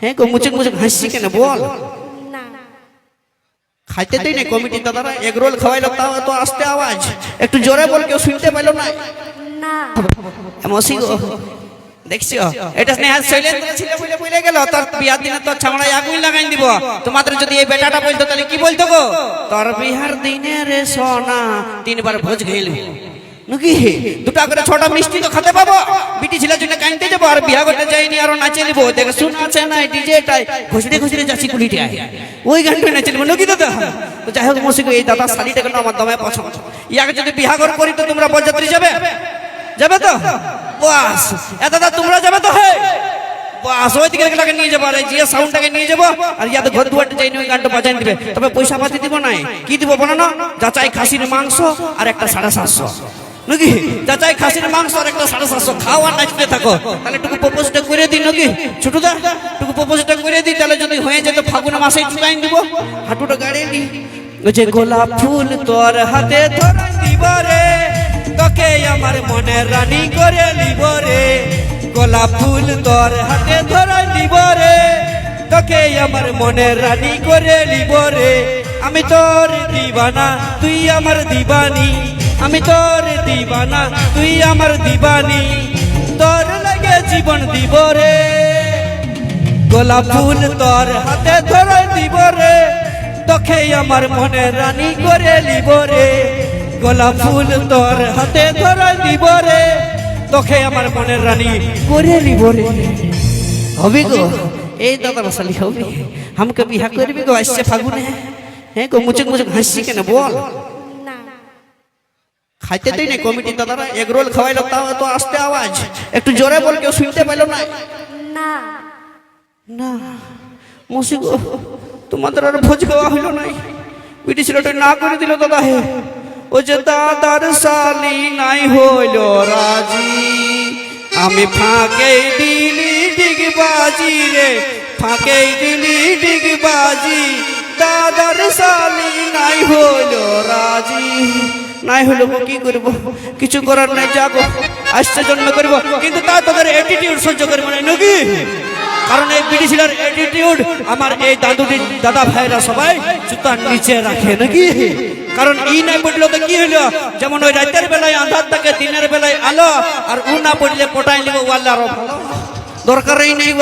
হ্যাঁ গো মুচুক মুচুক হাসছি কেন? বল। খাইতে দেই না কমিটি দাদারা এগ রোল খাওয়াইলো তাও তো আসতে আওয়াজ। একটু জোরে বল কেউ শুনতে পাইলো না। না। মসি গো। দেখছ? এটা স্নেহার শৈলেন্দ্র ছিল বলে বলে গেল তোর বিয়ার দিনে তোর ছামড়ায় আগুন লাগাই দিব। তোমাদের যদি এই বেটাটা বলতো তাহলে কি বলতো গো? তোর বিহার দিনে রে সোনা তিনবার ভোজ খেলি নাকি? দুটা করে ছটা মিষ্টি তো খেতে পাবো। বিটি ছেলের জন্য কাইনতে যাব আর বিয়া করতে যাইনি, আরও নাচে নিবো দেখে, শুন আছে না ডিজেটাই ঘুষড়ে ঘুষড়ে যাচ্ছি কুলিটি আয়। ওই গানটা নাচে নিবো নাকি দাদা? তো যাই হোক মসি গো এই দাদা শাড়িটা কেন আমার দমে পছন্দ। ইয়াকে যদি বিয়া ঘর করি তো তোমরা বরযাত্রী যাবে? যাবে তো? বাস। এ দাদা, তোমরা যাবে তো? হে। বাস, ওই দিকে এগুলাকে নিয়ে যাব, আর জিয়া সাউন্ডটাকে নিয়ে যাব। আর ইয়াতে ঘর দুয়ারটা যাই ওই গানটা বাজাই দিবে। তবে পয়সা পাতি দিব নাই। কি দিব বলো না? যাচাই খাসির মাংস আর একটা সাড়ে সাতশো। নাকি যাচাই খাসির মাংস আর একটা সাড়ে সাতশো খাও আর নাচতে থাকো। তাহলে টুকু প্রপোজটা করে দিই নাকি ছোট দা, টুকু প্রপোজটা করে দিই, তাহলে যদি হয়ে যেত ফাগুন মাসে চুকাই দিব হাঁটুটা গাড়ি নি। ওই যে গোলাপ ফুল তোর হাতে দিব রে। তোকে আমার মনে রানী করে নিব রে। গোলাপ ফুল তোর হাতে ধরাই নিব রে। তোকে আমার মনে রানী করে নিব রে। আমি তোর দিবানা, তুই আমার দিবানি। আমি তোর দিবানা তুই আমার দিবানি। তোর লাগে জীবন দিব রে। গোলাপ ফুল তোর হাতে ধরে দিব রে। তোকে আমার মনে রানী করে নিব রে। গোলাপ ফুল তোর হাতে ধরে দিব রে। তোকে আমার মনে রানী করে নিব রে। হবে গো। এই দাদা মশালি হবে। আমাকে বিহা করবি গো আসছে ফাগুনে। হ্যাঁ গো মুচুক মুচুক হাসছি কেন বল। খাইতে দেই না কমিটি। দাদারা এগ রোল খাওয়াইলো তাও তো আসতে আওয়াজ। একটু জোরে বল কেউ শুনতে পাইলো না। না। না। মসি গো তোমাদের আর ভোজ খাওয়া হইল নাই বিটি ছেলেটা না করে দিল দাদা হে। ও যে দাদার শালি নাই হইল রাজি। আমি ফাঁকে দিলি ডিগ বাজি রে ফাঁকে দিলি ডিগ বাজি। দাদার শালি নাই হইল রাজি। নাই হইল গো, কি করব? কিছু করার নাই যাব। জন্ম করব। কিন্তু তা তোদের অ্যাটিটিউড সহ্য করব না নাকি? কারণ এই বিডিসিলার অ্যাটিটিউড আমার এই দাদুটি দাদা ভাইরা সবাই জুতার নিচে রাখে নাকি? কারণ ই নাই পড়ল তো কি হইল যেমন ওই রাতের বেলায় আন্ধার থাকে দিনের বেলায় আলো আর উ না পড়লে পটাই নিব ওয়াল্লার দরকারই নেই